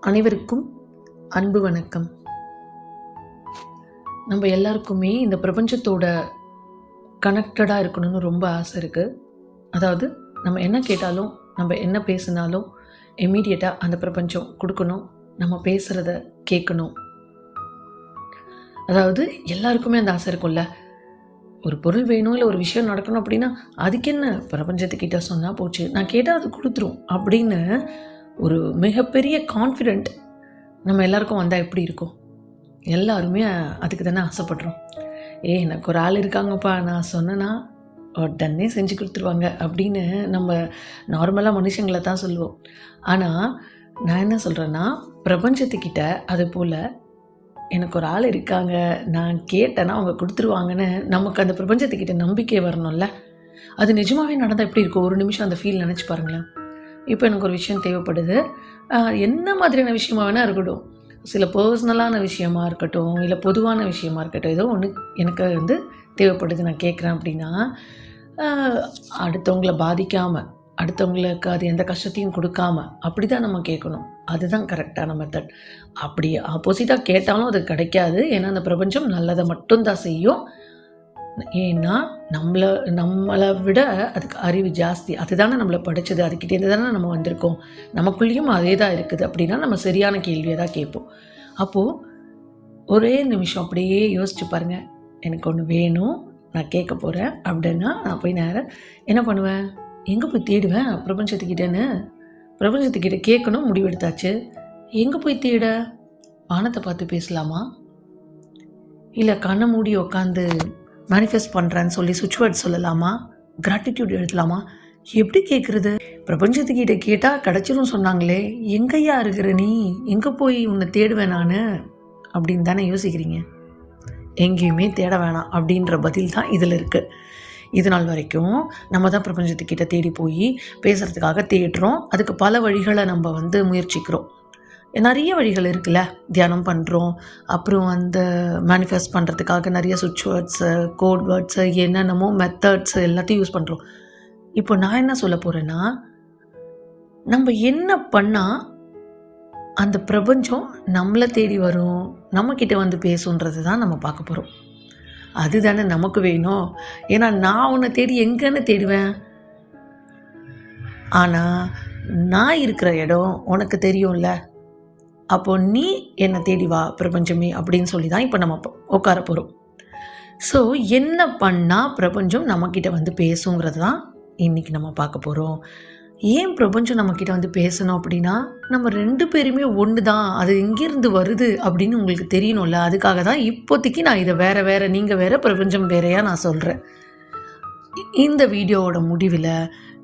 அனைவருக்கும் அன்பு வணக்கம். நம்ம எல்லாருக்குமே இந்த பிரபஞ்சத்தோட கனெக்டடாக இருக்கணும்னு ரொம்ப ஆசை இருக்குது அதாவது நம்ம என்ன கேட்டாலும் நம்ம என்ன பேசினாலும் இம்மீடியட்டாக அந்த பிரபஞ்சம் கொடுக்கணும். நம்ம பேசுகிறத கேட்கணும். அதாவது எல்லாருக்குமே அந்த ஆசை இருக்கும்ல. ஒரு பொருள் வேணும் இல்லை ஒரு விஷயம் நடக்கணும் அப்படின்னா அதுக்கு என்ன பிரபஞ்சத்துக்கிட்ட சொன்னால் போச்சு? நான் கேட்டால் அது கொடுத்துரும் அப்படின்னு ஒரு மிகப்பெரிய கான்ஃபிடெண்ட் நம்ம எல்லாருக்கும் வந்தால் எப்படி இருக்கும்? எல்லாருமே அதுக்கு தானே ஆசைப்படுறோம். ஏ எனக்கு ஒரு ஆள் இருக்காங்கப்பா. நான் சொன்னேன்னா உடனே செஞ்சு கொடுத்துருவாங்க அப்படின்னு நம்ம நார்மலாக மனுஷங்களை தான் சொல்லுவோம். ஆனால் நான் என்ன சொல்கிறேன்னா பிரபஞ்சத்துக்கிட்ட அது போல் எனக்கு ஒரு ஆள் இருக்காங்க. நான் கேட்டேன்னா அவங்க கொடுத்துருவாங்கன்னு நமக்கு அந்த பிரபஞ்சத்துக்கிட்ட நம்பிக்கை வரணும்ல. அது நிஜமாகவே நடந்தால் எப்படி இருக்கும்? ஒரு நிமிஷம் அந்த ஃபீல் நினச்சி பாருங்களேன். இப்போ எனக்கு ஒரு விஷயம் தேவைப்படுது. என்ன மாதிரியான விஷயமா வேணால் இருக்கட்டும். சில பர்சனலான விஷயமா இருக்கட்டும் இல்லை பொதுவான விஷயமா இருக்கட்டும் ஏதோ ஒன்று எனக்கு வந்து தேவைப்படுது நான் கேட்குறேன் அப்படின்னா அடுத்தவங்கள பாதிக்காமல் அடுத்தவங்களுக்கு அது எந்த கஷ்டத்தையும் கொடுக்காம அப்படி தான் நம்ம கேட்கணும். அதுதான் கரெக்டான மெத்தட் அப்படி ஆப்போசிட்டாக கேட்டாலும் அது கிடைக்காது. ஏன்னா அந்த பிரபஞ்சம் நல்லதை மட்டும்தான் செய்யும். ஏன்னா நம்மளை நம்மளை விட அதுக்கு அறிவு ஜாஸ்தி. அதுதானே நம்மளை படித்தது அதுக்கிட்டேருந்து தானே நம்ம வந்திருக்கோம். நமக்குள்ளேயும் அதே தான் இருக்குது அப்படின்னா நம்ம சரியான கேள்வியை தான் கேட்போம். அப்போது ஒரே நிமிஷம் அப்படியே யோசிச்சு பாருங்கள் எனக்கு ஒன்று வேணும். நான் கேட்க போகிறேன் அப்படின்னா நான் போய் நேரம் என்ன பண்ணுவேன்? எங்கே போய் தேடுவேன்? பிரபஞ்சத்துக்கிட்டேன்னு. பிரபஞ்சத்துக்கிட்ட கேட்கணும். முடிவெடுத்தாச்சு. எங்கே போய் தேட? வானத்தை பார்த்து பேசலாமா? இல்லை கண்ணை மூடி உட்காந்து மேனிஃபெஸ்ட் பண்ணுறேன்னு சொல்லி சுவிட்ச் வேர்ட் சொல்லலாமா? கிராட்டிடியூட் எழுதலாமா? எப்படி கேட்குறது பிரபஞ்சத்துக்கிட்ட கேட்டால் கிடச்சிரும் சொன்னாங்களே எங்கேயா இருக்கிற நீ? எங்கே போய் உன்னை தேடுவேன் நான்? அப்படின்னு தானே யோசிக்கிறீங்க. எங்கேயுமே தேட வேணாம் அப்படின்ற பதில் தான் இதில் இருக்குது இது நாள் வரைக்கும் நம்ம தான் பிரபஞ்சத்துக்கிட்ட தேடி போய் பேசுகிறதுக்காக தேடுறோம். அதுக்கு பல வழிகளை நம்ம வந்து முயற்சிக்கிறோம். நிறைய வழிகள் இருக்குல்ல. தியானம் பண்ணுறோம் அப்புறம் அந்த மேனிஃபெஸ்ட் பண்ணுறதுக்காக நிறைய சுவிட்ச் வேர்ட்ஸு கோட் வேர்ட்ஸு என்னென்னமோ மெத்தட்ஸ் எல்லாத்தையும் யூஸ் பண்ணுறோம் இப்போ நான் என்ன சொல்ல போகிறேன்னா நம்ம என்ன பண்ணால் அந்த பிரபஞ்சம் நம்மளை தேடி வரும் நம்மக்கிட்ட வந்து பேசுன்றது தான் நம்ம பார்க்க போகிறோம் அதுதானே நமக்கு வேணும். ஏன்னா நான் உன்னை தேடி எங்கன்னு தேடுவேன். ஆனால் நான் இருக்கிற இடம் உனக்கு தெரியும்ல. அப்போ நீ என்னை தேடி வா பிரபஞ்சமே அப்படின்னு சொல்லி தான் இப்போ நம்ம உட்கார போகிறோம் ஸோ என்ன பண்ணால் பிரபஞ்சம் நம்மக்கிட்ட வந்து பேசுங்கிறது தான் இன்றைக்கி நம்ம பார்க்க போகிறோம் ஏன் பிரபஞ்சம் நம்மக்கிட்ட வந்து பேசணும் அப்படின்னா நம்ம ரெண்டு பேருமே ஒன்று தான் அது எங்கேருந்து வருது அப்படின்னு உங்களுக்கு தெரியணும்ல. அதுக்காக தான் இப்போதைக்கு நான் இதை வேறு வேறு நீங்கள் வேறு பிரபஞ்சம் வேறையாக நான் சொல்கிறேன் இந்த வீடியோவோட முடிவில்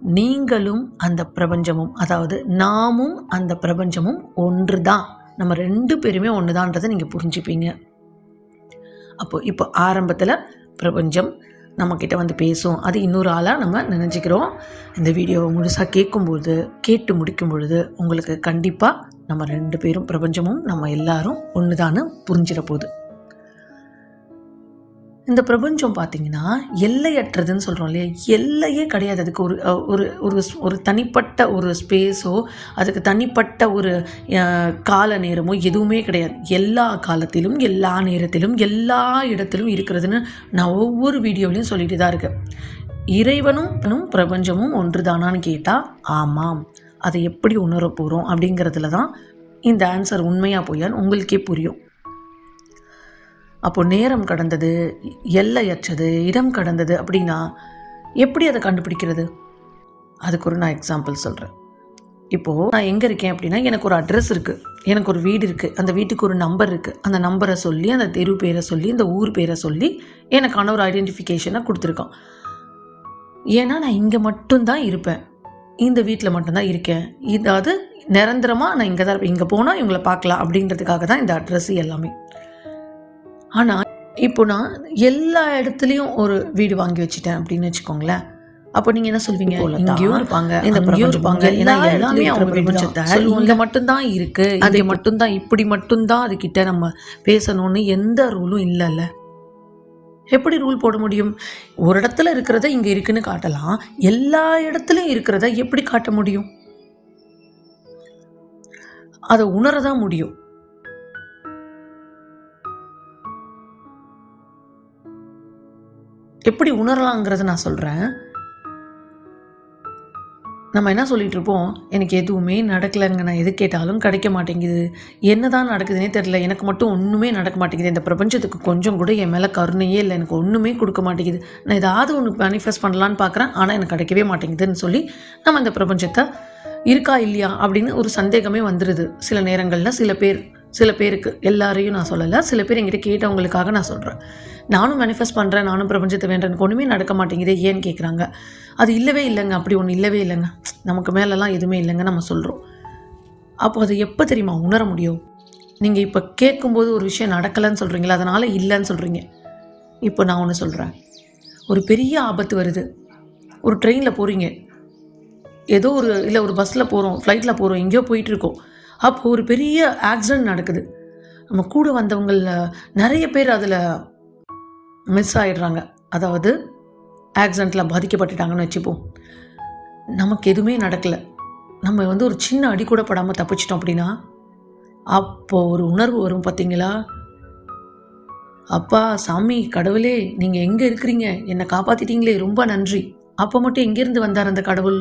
நீங்களும் அந்த பிரபஞ்சமும் அதாவது நாமும் அந்த பிரபஞ்சமும் ஒன்று தான் நம்ம ரெண்டு பேருமே ஒன்று தான்றதை நீங்கள் புரிஞ்சுப்பீங்க. அப்போ இப்போ ஆரம்பத்தில் பிரபஞ்சம் நம்மக்கிட்ட வந்து பேசும். அது இன்னொரு ஆளாக நம்ம நினச்சிக்கிறோம். இந்த வீடியோவை முழுசாக கேட்கும்பொழுது கேட்டு முடிக்கும் பொழுது உங்களுக்கு கண்டிப்பாக நம்ம ரெண்டு பேரும் பிரபஞ்சமும் நம்ம எல்லாரும் ஒன்று தான்னு புரிஞ்சிட போகுது இந்த பிரபஞ்சம் பார்த்தீங்கன்னா எல்லையற்றதுன்னு சொல்கிறோம் இல்லையா? எல்லையே கிடையாது. அதுக்கு ஒரு ஒரு ஒரு ஒரு தனிப்பட்ட ஒரு ஸ்பேஸோ அதுக்கு தனிப்பட்ட ஒரு கால நேரமோ எதுவுமே கிடையாது. எல்லா காலத்திலும் எல்லா நேரத்திலும் எல்லா இடத்திலும் இருக்கிறதுன்னு நான் ஒவ்வொரு வீடியோலையும் சொல்லிட்டு தான் இருக்கேன். இறைவனும் பிரபஞ்சமும் ஒன்று தானான்னு கேட்டால் ஆமாம். அதை எப்படி உணர போகிறோம் அப்படிங்கிறதுல தான் இந்த ஆன்சர் உண்மையாக பொய்யான்னு உங்களுக்கே புரியும். அப்போ நேரம் கடந்தது எல்லையற்றது இடம் கடந்தது அப்படின்னா எப்படி அதை கண்டுபிடிக்கிறது? அதுக்கு ஒரு நான் எக்ஸாம்பிள் சொல்கிறேன் இப்போது நான் எங்கே இருக்கேன் அப்படின்னா எனக்கு ஒரு அட்ரஸ் இருக்குது எனக்கு ஒரு வீடு இருக்குது அந்த வீட்டுக்கு ஒரு நம்பர் இருக்குது அந்த நம்பரை சொல்லி அந்த தெரு பேரை சொல்லி இந்த ஊர் பேரை சொல்லி எனக்கான ஒரு ஐடென்டிஃபிகேஷனை கொடுத்துருக்கோம் ஏன்னா நான் இங்கே மட்டும்தான் இருப்பேன். இந்த வீட்டில் மட்டும்தான் இருக்கேன். இதாவது நிரந்தரமாக நான் இங்கே தான் இருப்பேன். இங்கே போனால் இவங்களை பார்க்கலாம் அப்படின்றதுக்காக தான் இந்த அட்ரஸ் எல்லாமே. ஆனால் இப்போ நான் எல்லா இடத்துலையும் ஒரு வீடு வாங்கி வச்சுட்டேன் அப்படின்னு வச்சுக்கோங்களேன். அப்போ நீங்க என்ன சொல்வீங்க? இங்கேயும் இருப்பாங்க இந்த பிரபஞ்சம். இருப்பாங்க. ஏன்னா எல்லாமே அவங்க பிரபஞ்சத்தை இங்க மட்டும்தான் இருக்கு. அது மட்டும்தான் இப்படி மட்டும்தான் அது கிட்ட நம்ம பேசணும்னு எந்த ரூலும் இல்லைல்ல. எப்படி ரூல் போட முடியும்? ஒரு இடத்துல இருக்கிறத இங்க இருக்குன்னு காட்டலாம். எல்லா இடத்துலயும் இருக்கிறத எப்படி காட்ட முடியும்? அதை உணர தான் முடியும். எப்படி உணரலாங்கிறத நான் சொல்கிறேன் நம்ம என்ன சொல்லிகிட்டு இருப்போம்? எனக்கு எதுவுமே நடக்கலைங்க. நான் எது கேட்டாலும் கிடைக்க மாட்டேங்குது. என்ன தான் நடக்குதுன்னே தெரில எனக்கு மட்டும் ஒன்றுமே நடக்க மாட்டேங்குது. இந்த பிரபஞ்சத்துக்கு கொஞ்சம் கூட என் மேலே கருணையே இல்லை. எனக்கு ஒன்றுமே கொடுக்க மாட்டேங்குது. நான் ஏதாவது ஒன்று மேனிஃபெஸ்ட் பண்ணலான்னு பார்க்குறேன் ஆனால் எனக்கு கிடைக்கவே மாட்டேங்குதுன்னு சொல்லி நம்ம இந்த பிரபஞ்சத்தை இருக்கா இல்லையா அப்படின்னு ஒரு சந்தேகமே வந்துடுது சில நேரங்களில் சில பேர் சில பேருக்கு எல்லாரையும் நான் சொல்லலை. சில பேர் என்கிட்ட கேட்டவங்களுக்காக நான் சொல்கிறேன் நானும் மேனிஃபெஸ்ட் பண்ணுறேன் நானும் பிரபஞ்சத்தை வேண்டேன் ஒன்றுமே நடக்க மாட்டேங்குது ஏன்னு கேட்குறாங்க அது இல்லவே இல்லைங்க. அப்படி ஒன்று இல்லவே இல்லைங்க. நமக்கு மேலெல்லாம் எதுவுமே இல்லைங்க நம்ம சொல்கிறோம் அப்போ அது எப்போ தெரியுமா உணர முடியும்? நீங்கள் இப்போ கேட்கும்போது ஒரு விஷயம் நடக்கலைன்னு சொல்கிறீங்களா அதனால் இல்லைன்னு சொல்கிறீங்க இப்போ நான் ஒன்று சொல்கிறேன் ஒரு பெரிய ஆபத்து வருது. ஒரு ட்ரெயினில் போகிறீங்க ஏதோ ஒரு இல்லை ஒரு பஸ்ஸில் போகிறோம் ஃப்ளைட்டில் போகிறோம் எங்கேயோ போயிட்டுருக்கோம் அப்போ ஒரு பெரிய ஆக்சிடென்ட் நடக்குது. நம்ம கூட வந்தவங்கள நிறைய பேர் அதில் மிஸ் ஆகிடுறாங்க அதாவது ஆக்சிடெண்ட்டில் பாதிக்கப்பட்டுட்டாங்கன்னு வச்சுப்போம். நமக்கு எதுவுமே நடக்கலை. நம்ம வந்து ஒரு சின்ன அடி கூட படாமல் தப்பிச்சிட்டோம் அப்படின்னா அப்போ ஒரு உணர்வு வரும் பார்த்தீங்களா அப்பா சாமி கடவுளே நீங்கள் எங்கே இருக்கிறீங்க? என்னை காப்பாற்றிட்டீங்களே ரொம்ப நன்றி. அப்போ மட்டும் எங்கேருந்து வந்தார் அந்த கடவுள்?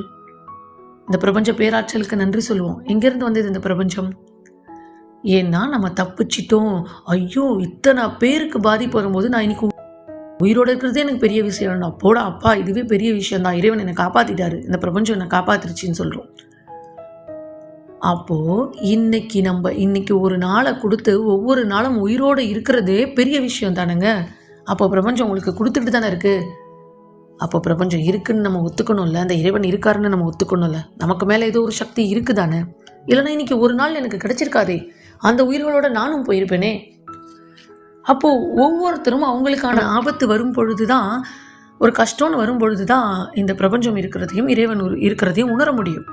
இந்த பிரபஞ்ச பேராற்றலுக்கு நன்றி சொல்லுவோம். எங்கேருந்து வந்தது இந்த பிரபஞ்சம்? ஏன்னா நம்ம தப்பிச்சிட்டோம். ஐயோ இத்தனை பேருக்கு பாதிப்பு வரும்போது நான் இன்னைக்கு உயிரோட இருக்கிறதே எனக்கு பெரிய விஷயம் நான் போட அப்பா இதுவே பெரிய விஷயம் தான் இறைவன் என்னை காப்பாற்றிட்டாரு இந்த பிரபஞ்சம் என்னை காப்பாத்திருச்சின்னு சொல்கிறோம் அப்போ இன்னைக்கு நம்ம இன்னைக்கு ஒரு நாளை கொடுத்து ஒவ்வொரு நாளும் உயிரோட இருக்கிறதே பெரிய விஷயம் தானேங்க? அப்போ பிரபஞ்சம் உங்களுக்கு கொடுத்துட்டு தானே இருக்குது அப்போ பிரபஞ்சம் இருக்குன்னு நம்ம ஒத்துக்கணும்ல? அந்த இறைவன் இருக்காருன்னு நம்ம ஒத்துக்கணும்ல? நமக்கு மேலே ஏதோ ஒரு சக்தி இருக்குதானே? இல்லைன்னா இன்னைக்கு ஒரு நாள் எனக்கு கிடைச்சிருக்காதே? அந்த உயிர்களோட நானும் போயிருப்பேனே? அப்போ ஒவ்வொருத்தரும் அவங்களுக்கான ஆபத்து வரும் பொழுதுதான் ஒரு கஷ்டம்னு வரும் பொழுதுதான் இந்த பிரபஞ்சம் இருக்கிறதையும் இறைவன் இருக்கிறதையும் உணர முடியும்.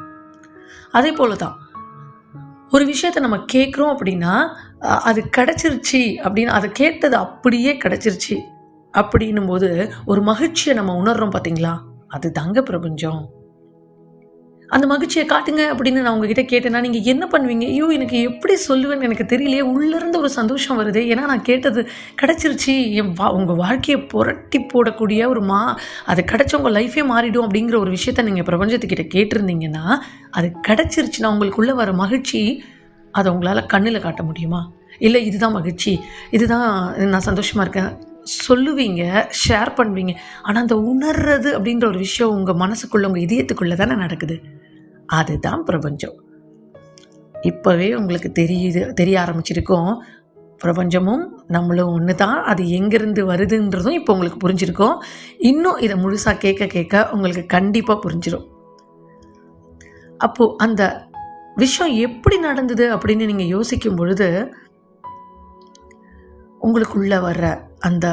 அதே போல தான் ஒரு விஷயத்த நம்ம கேட்குறோம் அப்படின்னா அது கிடச்சிருச்சு அப்படின்னு அதை கேட்டது அப்படியே கிடச்சிருச்சு. அப்படின்னும் போது ஒரு மகிழ்ச்சியை நம்ம உணர்றோம் பார்த்தீங்களா அது தாங்க பிரபஞ்சம். அந்த மகிழ்ச்சியை காட்டுங்க அப்படின்னு நான் உங்ககிட்ட கேட்டேன்னா நீங்கள் என்ன பண்ணுவீங்க? ஐயோ எனக்கு எப்படி சொல்லுவேன்னு எனக்கு தெரியலையே. உள்ளேருந்து ஒரு சந்தோஷம் வருது. ஏன்னா நான் கேட்டது கிடச்சிருச்சு. என் வா உங்கள் வாழ்க்கையை புரட்டி போடக்கூடிய ஒரு மா அது கிடச்ச உங்கள் லைஃபே மாறிடும் அப்படிங்கிற ஒரு விஷயத்த நீங்கள் பிரபஞ்சத்துக்கிட்ட கேட்டிருந்தீங்கன்னா அது கிடைச்சிருச்சுன்னா உங்களுக்குள்ளே வர மகிழ்ச்சி அதை உங்களால் கண்ணில் காட்ட முடியுமா? இல்லை இதுதான் மகிழ்ச்சி. இதுதான் நான் சந்தோஷமாக இருக்கேன். சொல்லுவீங்க ஷேர் பண்ணுவீங்க. ஆனால் அந்த உணர்றது அப்படின்ற ஒரு விஷயம் உங்கள் மனசுக்குள்ளே உங்கள் இதயத்துக்குள்ளே தானே நடக்குது. அதுதான் பிரபஞ்சம். இப்போவே உங்களுக்கு தெரியுது தெரிய ஆரம்பிச்சிருக்கோம். பிரபஞ்சமும் நம்மளும் ஒன்று தான் அது எங்கேருந்து வருதுன்றதும் இப்போ உங்களுக்கு புரிஞ்சிருக்கும். இன்னும் இதை முழுசாக கேட்க கேட்க உங்களுக்கு கண்டிப்பாக புரிஞ்சிடும் அப்போது அந்த விஷயம் எப்படி நடந்தது அப்படின்னு நீங்கள் யோசிக்கும் பொழுது உங்களுக்குள்ளே வர்ற அந்த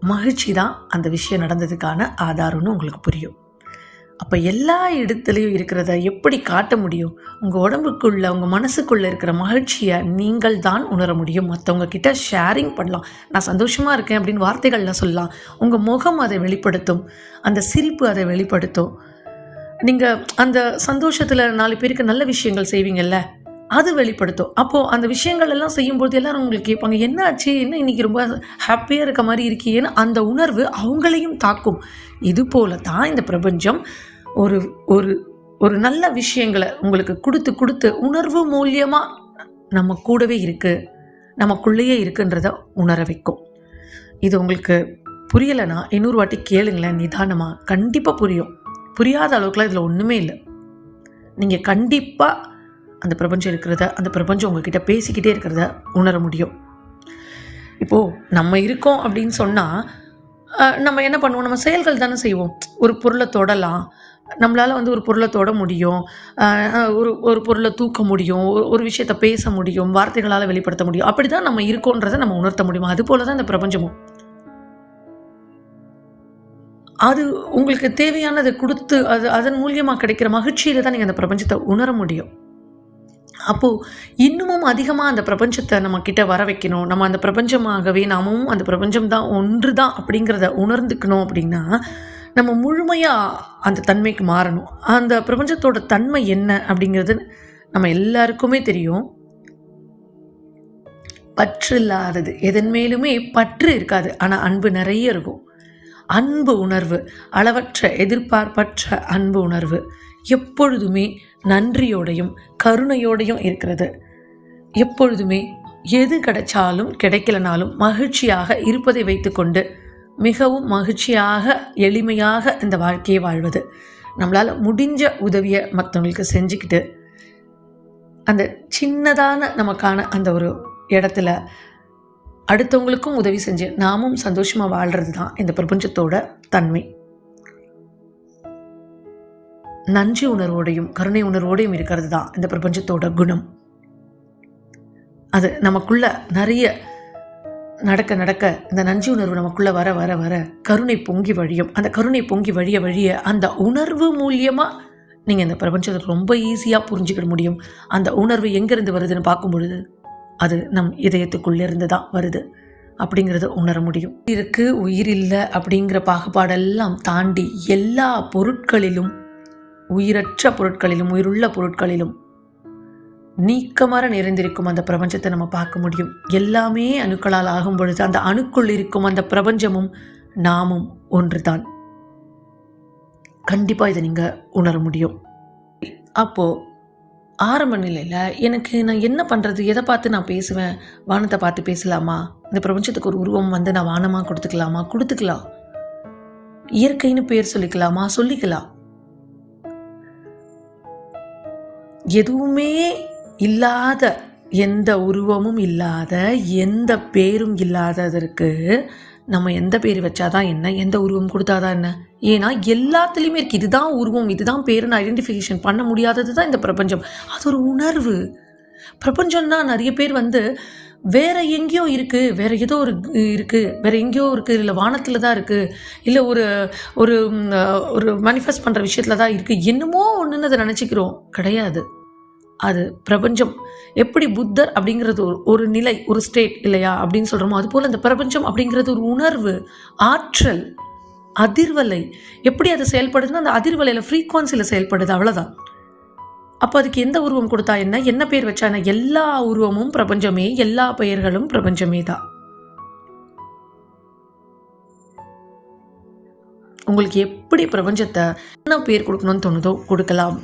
மகிழ்ச்சி தான் அந்த விஷயம் நடந்ததுக்கான ஆதாரம்னு உங்களுக்கு புரியும். அப்போ எல்லா இடத்துலையும் இருக்கிறத எப்படி காட்ட முடியும்? உங்கள் உடம்புக்குள்ள உங்கள் மனசுக்குள்ளே இருக்கிற மகிழ்ச்சியை நீங்கள் தான் உணர முடியும். மற்றவங்க கிட்ட ஷேரிங் பண்ணலாம். நான் சந்தோஷமாக இருக்கேன் அப்படின்னு வார்த்தைகளில் சொல்லலாம். உங்கள் முகம் அதை வெளிப்படுத்தும். அந்த சிரிப்பு அதை வெளிப்படுத்தும். நீங்கள் அந்த சந்தோஷத்தில் நாலு பேருக்கு நல்ல விஷயங்கள் செய்வீங்கல்ல? அது வெளிப்படுத்தும். அப்போது அந்த விஷயங்கள் எல்லாம் செய்யும்போது எல்லாரும் உங்களுக்கு கேட்பாங்க என்ன ஆச்சு? என்ன இன்றைக்கி ரொம்ப ஹாப்பியாக இருக்க மாதிரி இருக்கியேன்னு? அந்த உணர்வு அவங்களையும் தாக்கும். இது போல தான் இந்த பிரபஞ்சம் ஒரு ஒரு ஒரு நல்ல விஷயங்களை உங்களுக்கு கொடுத்து கொடுத்து உணர்வு மூலியமாக நம்ம கூடவே இருக்குது நமக்குள்ளேயே இருக்குன்றத உணர வைக்கும். இது உங்களுக்கு புரியலைன்னா இன்னொரு வாட்டி கேளுங்களேன் நிதானமாக கண்டிப்பாக புரியும். புரியாத அளவுக்குலாம் இதில் ஒன்றுமே இல்லை. நீங்கள் கண்டிப்பாக அந்த பிரபஞ்சம் இருக்கிறத அந்த பிரபஞ்சம் உங்ககிட்ட பேசிக்கிட்டே இருக்கிறத உணர முடியும். இப்போது நம்ம இருக்கோம் அப்படின்னு சொன்னால் நம்ம என்ன பண்ணுவோம்? நம்ம செயல்கள் தானே செய்வோம். ஒரு பொருளை தொடலாம். நம்மளால் வந்து ஒரு பொருளை தொட முடியும். ஒரு ஒரு பொருளை தூக்க முடியும். ஒரு- ஒரு விஷயத்தை பேச முடியும். வார்த்தைகளால் வெளிப்படுத்த முடியும். அப்படி தான் நம்ம இருக்கோன்றதை நம்ம உணர்த்த முடியும். அது போல தான் இந்த பிரபஞ்சமும். அது உங்களுக்கு தேவையானதை கொடுத்து அது அதன் மூலியமாக கிடைக்கிற மகிழ்ச்சியில் தான் நீங்கள் அந்த பிரபஞ்சத்தை உணர முடியும். அப்போது இன்னமும் அதிகமாக அந்த பிரபஞ்சத்தை நம்ம கிட்ட வர வைக்கணும். நம்ம அந்த பிரபஞ்சமாகவே நாமும் அந்த பிரபஞ்சம் தான் ஒன்று தான் அப்படிங்கிறத உணர்ந்துக்கணும் அப்படின்னா நம்ம முழுமையாக அந்த தன்மைக்கு மாறணும். அந்த பிரபஞ்சத்தோட தன்மை என்ன அப்படிங்கிறது நம்ம எல்லாருக்குமே தெரியும். பற்று இல்லாதது. எதன் மேலுமே பற்று இருக்காது. ஆனால் அன்பு நிறைய இருக்கும். அன்பு உணர்வு. அளவற்ற எதிர்பார்ப்பற்ற அன்பு உணர்வு. எப்பொழுதுமே நன்றியோடையும் கருணையோடையும் இருக்கிறது. எப்பொழுதுமே எது கிடைச்சாலும் கிடைக்கலனாலும் மகிழ்ச்சியாக இருப்பதை வைத்துக்கொண்டு மிகவும் மகிழ்ச்சியாக எளிமையாக இந்த வாழ்க்கையை வாழ்வது. நம்மளால் முடிஞ்ச உதவியை மற்றவங்களுக்கு செஞ்சுக்கிட்டு அந்த சின்னதான நமக்கான அந்த ஒரு இடத்துல அடுத்தவங்களுக்கும் உதவி செஞ்சு நாமும் சந்தோஷமாக வாழ்கிறது தான் இந்த பிரபஞ்சத்தோட தன்மை. நன்றி உணர்வோடையும் கருணை உணர்வோடையும் இருக்கிறது தான் இந்த பிரபஞ்சத்தோட குணம். அது நமக்குள்ள நிறைய நடக்க நடக்க இந்த நன்றி உணர்வு நமக்குள்ள வர வர வர கருணை பொங்கி வழியும் அந்த கருணை பொங்கி வழிய வழிய அந்த உணர்வு மூலியமா நீங்க இந்த பிரபஞ்சத்தை ரொம்ப ஈஸியா புரிஞ்சுக்கிட முடியும். அந்த உணர்வு எங்கிருந்து வருதுன்னு பார்க்கும் பொழுது அது நம் இதயத்துக்குள்ளேருந்து தான் வருது. அப்படிங்கிறத உணர முடியும். இருக்கு உயிர் இல்லை அப்படிங்கிற பாகுபாடெல்லாம் தாண்டி எல்லா பொருட்களிலும் உயிரற்ற பொருட்களிலும் உயிருள்ள பொருட்களிலும் நீக்கமர நிறைந்திருக்கும் அந்த பிரபஞ்சத்தை நம்ம பார்க்க முடியும். எல்லாமே அணுக்களால் ஆகும் பொழுது அந்த அணுக்குள் இருக்கும் அந்த பிரபஞ்சமும் நாமும் ஒன்றுதான். கண்டிப்பாக இதை நீங்கள் உணர முடியும். அப்போது ஆரம்ப நிலையில் எனக்கு நான் என்ன பண்ணுறது எதை பார்த்து நான் பேசுவேன்? வானத்தை பார்த்து பேசலாமா? இந்த பிரபஞ்சத்துக்கு ஒரு உருவம் வந்து நான் வானமாக கொடுத்துக்கலாமா? கொடுத்துக்கலாம். இயற்கைன்னு பேர் சொல்லிக்கலாமா? சொல்லிக்கலாம். எதுவுமே இல்லாத எந்த உருவமும் இல்லாத எந்த பேரும் இல்லாததற்கு நம்ம எந்த பேர் வச்சாதான் என்ன எந்த உருவம் கொடுத்தாதான் என்ன? ஏன்னா எல்லாத்துலேயுமே இருக்குது இதுதான் உருவம் இதுதான் பேருன்னு ஐடென்டிஃபிகேஷன் பண்ண முடியாதது தான் இந்த பிரபஞ்சம். அது ஒரு உணர்வு. பிரபஞ்சம்னா நிறைய பேர் வந்து வேற எங்கேயோ இருக்கு வேற ஏதோ ஒரு இருக்கு வேற எங்கேயோ இருக்கு இல்லை வானத்தில் தான் இருக்கு இல்லை ஒரு ஒரு ஒரு மேனிஃபெஸ்ட் பண்ணுற விஷயத்துல தான் இருக்கு. என்னமோ ஒன்றுன்னு அதை நினச்சிக்கிறோம். கிடையாது. அது பிரபஞ்சம். எப்படி புத்தர் அப்படிங்கிறது ஒரு ஒரு நிலை ஒரு ஸ்டேட் இல்லையா அப்படின்னு சொல்கிறோமோ அதுபோல் அந்த பிரபஞ்சம் அப்படிங்கிறது ஒரு உணர்வு ஆற்றல் அதிர்வலை. எப்படி அது செயல்படுதுன்னா அந்த அதிர்வலையில் ஃப்ரீக்குவன்சியில் செயல்படுது அவ்வளோதான் அப்போ அதுக்கு எந்த உருவம் கொடுத்தா என்ன? என்ன பேர் வச்சான? எல்லா உருவமும் பிரபஞ்சமே எல்லா பெயர்களும் பிரபஞ்சமே தான். உங்களுக்கு எப்படி பிரபஞ்சத்தை என்ன பேர் கொடுக்கணும்னு தோணுதோ கொடுக்கலாம்.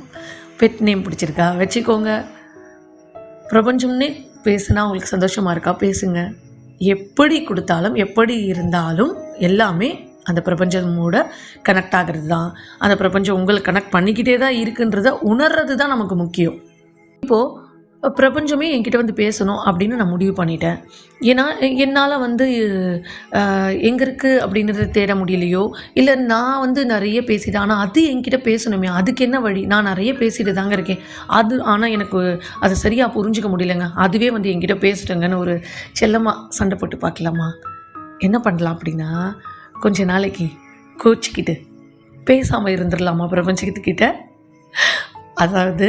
பெட் நேம் பிடிச்சிருக்கா? வச்சுக்கோங்க. பிரபஞ்சம்னே பேசுனா உங்களுக்கு சந்தோஷமா இருக்கா? பேசுங்க. எப்படி கொடுத்தாலும் எப்படி இருந்தாலும் எல்லாமே அந்த பிரபஞ்சமோட கனெக்ட் ஆகிறது தான். அந்த பிரபஞ்சம் உங்களை கனெக்ட் பண்ணிக்கிட்டே தான் இருக்குன்றத உணர்றது தான் நமக்கு முக்கியம். இப்போது பிரபஞ்சமே என்கிட்ட வந்து பேசணும் அப்படின்னு நான் முடிவு பண்ணிட்டேன். ஏன்னா என்னால் வந்து எங்கே இருக்குது அப்படின்றத தேட முடியலையோ? இல்லை நான் வந்து நிறைய பேசிட்டேன் ஆனால் அது என்கிட்ட பேசணுமே அதுக்கு என்ன வழி? நான் நிறைய பேசிட்டு தாங்க இருக்கேன். அது ஆனால் எனக்கு அதை சரியாக புரிஞ்சுக்க முடியலங்க. அதுவே வந்து என்கிட்ட பேசிட்டேங்கன்னு ஒரு செல்லமாக சண்டை போட்டு பார்க்கலாமா? என்ன பண்ணலாம் அப்படின்னா கொஞ்ச நாளைக்கு கோச்சிக்கிட்டு பேசாமல் இருந்துடலாமா பிரபஞ்சத்துக்கிட்ட அதாவது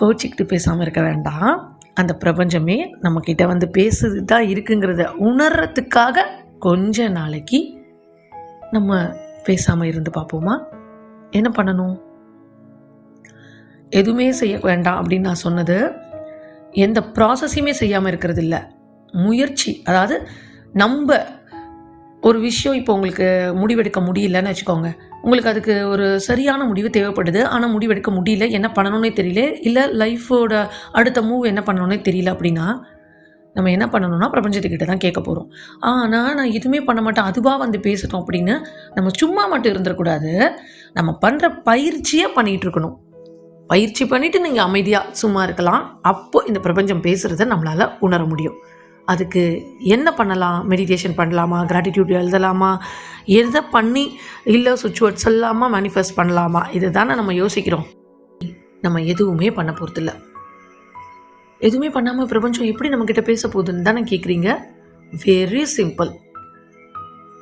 கோச்சிக்கிட்டு பேசாமல் இருக்க வேண்டாம். அந்த பிரபஞ்சமே நம்மக்கிட்ட வந்து பேசுது தான் இருக்குங்கிறத உணர்றதுக்காக கொஞ்ச நாளைக்கு நம்ம பேசாமல் இருந்து பார்ப்போமா என்ன பண்ணணும்? எதுவுமே செய்ய வேண்டாம் அப்படின்னு நான் சொன்னது எந்த ப்ராசஸையுமே செய்யாமல் இருக்கிறது இல்லை முயற்சி அதாவது நம்ம ஒரு விஷயம் இப்போ உங்களுக்கு முடிவெடுக்க முடியலன்னு வச்சுக்கோங்க. உங்களுக்கு அதுக்கு ஒரு சரியான முடிவு தேவைப்படுது. ஆனால் முடிவெடுக்க முடியல. என்ன பண்ணணும்னே தெரியல. இல்லை லைஃபோட அடுத்த மூவ் என்ன பண்ணணும்னே தெரியல அப்படின்னா நம்ம என்ன பண்ணணும்னா பிரபஞ்சத்துக்கிட்ட தான் கேட்க போகிறோம் ஆனால் நான் எதுவுமே பண்ண மாட்டேன். அதுவாக வந்து பேசட்டும் அப்படின்னு நம்ம சும்மா மட்டும் இருந்துடக்கூடாது நம்ம பண்ணுற பயிற்சியை பண்ணிகிட்டு இருக்கணும். பயிற்சி பண்ணிவிட்டு நீங்கள் அமைதியாக சும்மா இருக்கலாம். அப்போ இந்த பிரபஞ்சம் பேசுகிறத நம்மளால் உணர முடியும். அதுக்கு என்ன பண்ணலாம்? மெடிடேஷன் பண்ணலாமா? கிராட்டிடியூட் எழுதலாமா? எதை பண்ணி இல்லை சுவிட்ச் இல்லாமல் சொல்லாமா மேனிஃபெஸ்ட் பண்ணலாமா? இது தானே நம்ம யோசிக்கிறோம். நம்ம எதுவுமே பண்ண போகிறதில்ல எதுவுமே பண்ணாமல் பிரபஞ்சம் எப்படி நம்மக்கிட்ட பேச போகுதுன்னு தானே கேட்குறீங்க வெரி சிம்பிள்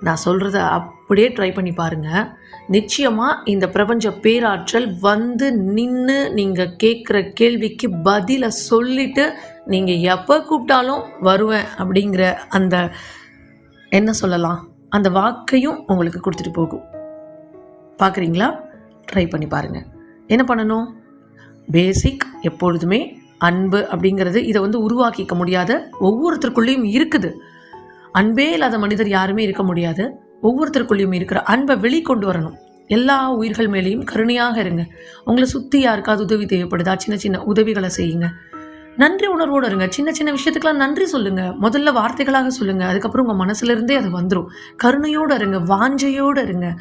நான் சொல்கிறத அப்படியே ட்ரை பண்ணி பாருங்கள் நிச்சயமாக இந்த பிரபஞ்ச பேராற்றல் வந்து நின்று நீங்கள் கேட்குற கேள்விக்கு பதிலை சொல்லிவிட்டு நீங்கள் எப்போ கூப்பிட்டாலும் வருவேன் அப்படிங்கிற அந்த என்ன சொல்லலாம் அந்த வாக்கையும் உங்களுக்கு கொடுத்துட்டு போகும். பார்க்குறீங்களா ட்ரை பண்ணி பாருங்கள் என்ன பண்ணணும்? பேசிக் எப்பொழுதுமே அன்பு அப்படிங்கிறது இதை வந்து உருவாக்கிக்க முடியாத ஒவ்வொருத்தருக்குள்ளேயும் இருக்குது. அன்பே இல்லாத மனிதர் யாருமே இருக்க முடியாது. ஒவ்வொருத்தருக்குள்ளேயும் இருக்கிற அன்பை வெளிக்கொண்டு வரணும். எல்லா உயிர்கள் மேலேயும் கருணையாக இருங்க. உங்களை சுற்றி யாருக்காவது உதவி தேவைப்படுதா? சின்ன சின்ன உதவிகளை செய்யுங்க. நன்றி உணர்வோடு இருங்க. சின்ன சின்ன விஷயத்துக்கெல்லாம் நன்றி சொல்லுங்க. முதல்ல வார்த்தைகளாக சொல்லுங்க. அதுக்கப்புறம் உங்கள் மனசுலேருந்தே அது வந்துடும் கருணையோடு இருங்க. வாஞ்சையோடு இருங்க.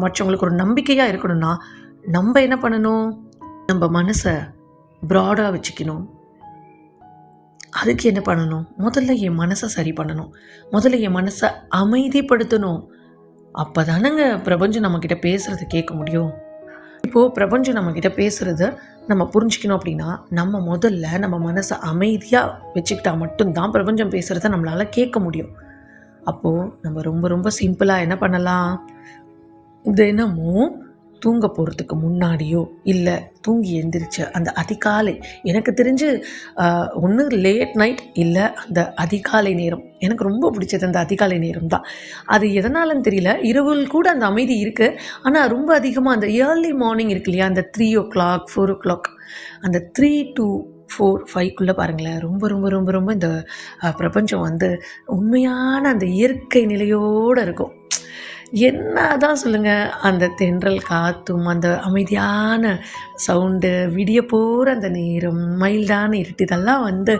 மற்றவங்களுக்கு ஒரு நம்பிக்கையாக இருக்கணும்னா நம்ம என்ன பண்ணணும்? நம்ம மனசை ப்ராடாக வச்சுக்கணும். அதுக்கு என்ன பண்ணணும்? முதல்ல என் மனசை சரி பண்ணணும். முதல்ல என் மனசை அமைதிப்படுத்தணும். அப்போ தானங்க பிரபஞ்சம் நம்மக்கிட்ட பேசுகிறத கேட்க முடியும். இப்போது பிரபஞ்சம் நம்மக்கிட்ட பேசுகிறத நம்ம புரிஞ்சுக்கணும் அப்படின்னா நம்ம முதல்ல நம்ம மனசை அமைதியாக வச்சுக்கிட்டா மட்டும்தான் பிரபஞ்சம் பேசுகிறத நம்மளால் கேட்க முடியும். அப்போது நம்ம ரொம்ப ரொம்ப சிம்பிளாக என்ன பண்ணலாம்? தினமும் தூங்க போகிறதுக்கு முன்னாடியோ இல்லை தூங்கி எந்திரிச்ச அந்த அதிகாலை எனக்கு தெரிஞ்சு ஒன்று லேட் நைட் இல்லை அந்த அதிகாலை நேரம். எனக்கு ரொம்ப பிடிச்சது அந்த அதிகாலை நேரம் தான் அது எதனாலன்னு தெரியல. இரவில் கூட அந்த அமைதி இருக்குது ஆனால் ரொம்ப அதிகமாக அந்த ஏர்லி மார்னிங் இருக்கு இல்லையா? அந்த three o'clock four o'clock அந்த த்ரீ டூ ஃபோர் ஃபைவ்க்குள்ளே பாருங்களேன். ரொம்ப ரொம்ப ரொம்ப ரொம்ப இந்த பிரபஞ்சம் வந்து உண்மையான அந்த இயற்கை நிலையோடு இருக்கும். என்ன தான் சொல்லுங்கள் அந்த தென்றல் காற்றும் அந்த அமைதியான சவுண்டு விடிய போகிற அந்த நேரம் மைல்டான இருட்டு இதெல்லாம் வந்து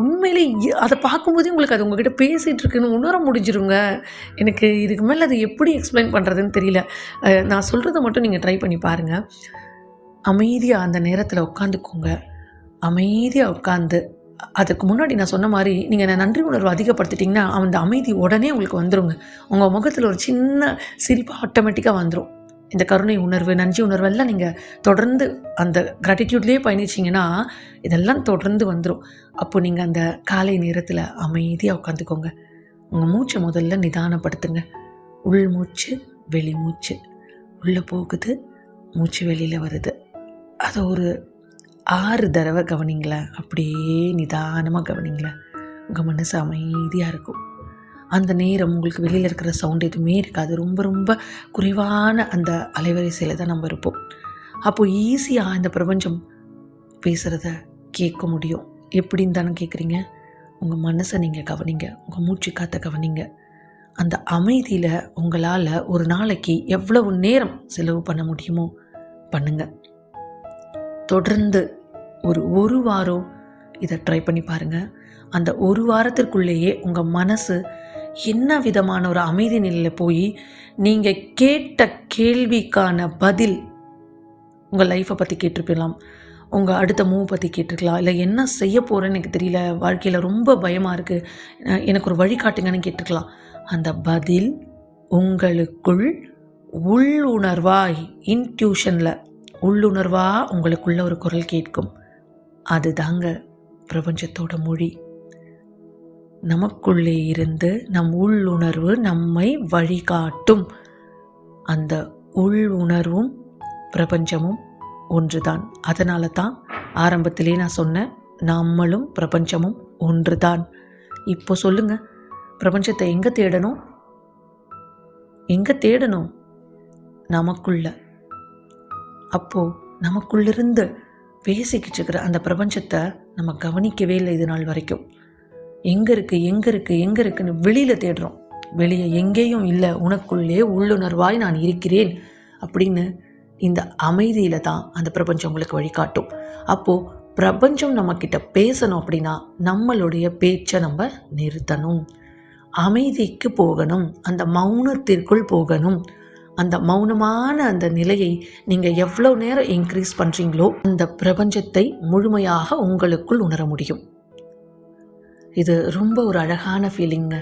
உண்மையிலே அதை பார்க்கும்போதே உங்களுக்கு அது உங்ககிட்ட பேசிகிட்டு இருக்குன்னு உணர முடிஞ்சிருங்க. எனக்கு இதுக்கு மேலே அது எப்படி எக்ஸ்பிளைன் பண்ணுறதுன்னு தெரியல. நான் சொல்கிறத மட்டும் நீங்கள் ட்ரை பண்ணி பாருங்கள் அமைதியாக அந்த நேரத்தில் உட்காந்துக்கோங்க. அமைதியாக உட்காந்து அதுக்கு முன்னாடி நான் சொன்ன மாதிரி நீங்கள் நன்றி உணர்வு அதிகப்படுத்திட்டிங்கன்னா அந்த அமைதி உடனே உங்களுக்கு வந்துருங்க. உங்கள் முகத்தில் ஒரு சின்ன சிரிப்பு ஆட்டோமேட்டிக்காக வந்துடும் இந்த கருணை உணர்வு நன்றி உணர்வு எல்லாம் நீங்கள் தொடர்ந்து அந்த கிராட்டிடியூட்லேயே பயணிச்சிங்கன்னா இதெல்லாம் தொடர்ந்து வந்துடும் அப்போ நீங்கள் அந்த காலை நேரத்தில் அமைதியாக உட்காந்துக்கோங்க. உங்கள் மூச்சை முதல்ல நிதானப்படுத்துங்க. உள் மூச்சு வெளி மூச்சு. உள்ளே போகுது மூச்சு வெளியில் வருது. அதை ஒரு ஆறு தடவை கவனிங்களேன் அப்படியே நிதானமாக கவனிங்களேன் உங்கள் மனசு அமைதியாக இருக்கும். அந்த நேரம் உங்களுக்கு வெளியில் இருக்கிற சவுண்ட் எதுவுமே இருக்காது. ரொம்ப ரொம்ப குறைவான அந்த அலைவரிசையில் தான் நம்ம இருப்போம். அப்போது ஈஸியாக இந்த பிரபஞ்சம் பேசுகிறத கேட்க முடியும். எப்படின்னு தானே கேட்குறீங்க உங்கள் மனசை நீங்கள் கவனிங்க. உங்கள் மூச்சு காத்த கவனிங்க. அந்த அமைதியில் உங்களால் ஒரு நாளைக்கு எவ்வளவு நேரம் செலவு பண்ண முடியுமோ பண்ணுங்கள் தொடர்ந்து ஒரு ஒரு வாரம் இதை ட்ரை பண்ணி பாருங்கள் அந்த ஒரு வாரத்திற்குள்ளேயே உங்கள் மனசு என்ன விதமான ஒரு அமைதி நிலையில் போய் நீங்கள் கேட்ட கேள்விக்கான பதில் உங்கள் லைஃப்பை பற்றி கேட்டிருக்கலாம் உங்கள் அடுத்த மூவ் பற்றி கேட்டிருக்கலாம். இல்லை என்ன செய்ய போகிறேன்னு எனக்கு தெரியல. வாழ்க்கையில் ரொம்ப பயமாக இருக்குது எனக்கு ஒரு வழிகாட்டுங்கன்னு கேட்டிருக்கலாம். அந்த பதில் உங்களுக்குள் உள்ளுணர்வாய் இன்ட்யூஷனில் உள்ளுணர்வாக உங்களுக்குள்ள ஒரு குரல் கேட்கும். அதுதாங்க பிரபஞ்சத்தோட மொழி. நமக்குள்ளே இருந்து நம் உள்ளுணர்வு நம்மை வழிகாட்டும். அந்த உள் உணர்வும் பிரபஞ்சமும் ஒன்றுதான். அதனால தான் ஆரம்பத்திலே நான் சொன்னேன் நம்மளும் பிரபஞ்சமும் ஒன்றுதான். இப்போ சொல்லுங்க பிரபஞ்சத்தை எங்கே தேடணும்? எங்கே தேடணும்? நமக்குள்ள. அப்போ நமக்குள்ளிருந்து பேசிக்கிட்டு இருக்கிற அந்த பிரபஞ்சத்தை நம்ம கவனிக்கவே இல்லை இது நாள் வரைக்கும். எங்கே இருக்கு எங்கே இருக்கு எங்கே இருக்குன்னு வெளியில் தேடுறோம். வெளியே எங்கேயும் இல்லை உனக்குள்ளே உள்ளுணர்வாய் நான் இருக்கிறேன் அப்படின்னு இந்த அமைதியில தான் அந்த பிரபஞ்சம் உங்களுக்கு வழிகாட்டும். அப்போ பிரபஞ்சம் நம்ம கிட்ட பேசணும் அப்படின்னா நம்மளுடைய பேச்சை நம்ம நிறுத்தணும். அமைதிக்கு போகணும் அந்த மௌனத்திற்குள் போகணும். அந்த மௌனமான அந்த நிலையை நீங்கள் எவ்வளோ நேரம் இன்க்ரீஸ் பண்ணுறீங்களோ அந்த பிரபஞ்சத்தை முழுமையாக உங்களுக்குள் உணர முடியும். இது ரொம்ப ஒரு அழகான ஃபீலிங்க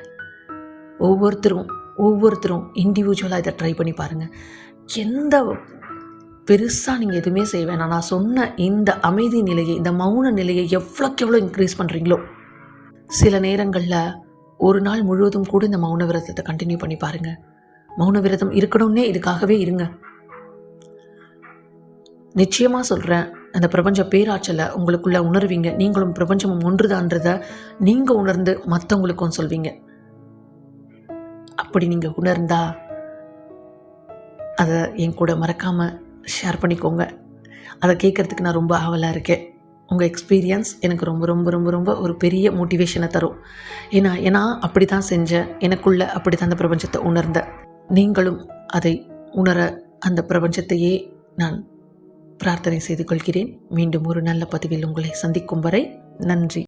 ஒவ்வொருத்தரும் ஒவ்வொருத்தரும் இண்டிவிஜுவலாக இதை ட்ரை பண்ணி பாருங்கள் எந்த பெருசாக நீங்கள் எதுவுமே செய்ய வேணாம். நான் சொன்ன இந்த அமைதி நிலையை இந்த மௌன நிலையை எவ்வளோக்கு எவ்வளோ இன்க்ரீஸ் பண்ணுறீங்களோ சில நேரங்களில் ஒரு நாள் முழுவதும் கூட இந்த மௌன விரதத்தை கண்டினியூ பண்ணி பாருங்கள் மௌன விரதம் இருக்கணும்னே இதுக்காகவே இருங்க. நிச்சயமாக சொல்கிறேன் அந்த பிரபஞ்ச பேராற்றலை உங்களுக்குள்ள உணர்வீங்க. நீங்களும் பிரபஞ்சமும் ஒன்றுதான்றத நீங்கள் உணர்ந்து மற்றவங்களுக்கும் சொல்வீங்க. அப்படி நீங்கள் உணர்ந்தா அதை என் கூட மறக்காமல் ஷேர் பண்ணிக்கோங்க. அதை கேட்குறதுக்கு நான் ரொம்ப ஆவலாக இருக்கேன். உங்கள் எக்ஸ்பீரியன்ஸ் எனக்கு ரொம்ப ரொம்ப ரொம்ப ரொம்ப ஒரு பெரிய மோட்டிவேஷனை தரும். ஏன்னா ஏன்னா அப்படி தான் செஞ்சேன். எனக்குள்ளே அப்படி தான் அந்த பிரபஞ்சத்தை உணர்ந்தேன். நீங்களும் அதை உணர அந்த பிரபஞ்சத்தையே நான் பிரார்த்தனை செய்து கொள்கிறேன். மீண்டும் ஒரு நல்ல பதிவில் உங்களை சந்திக்கும் வரை நன்றி.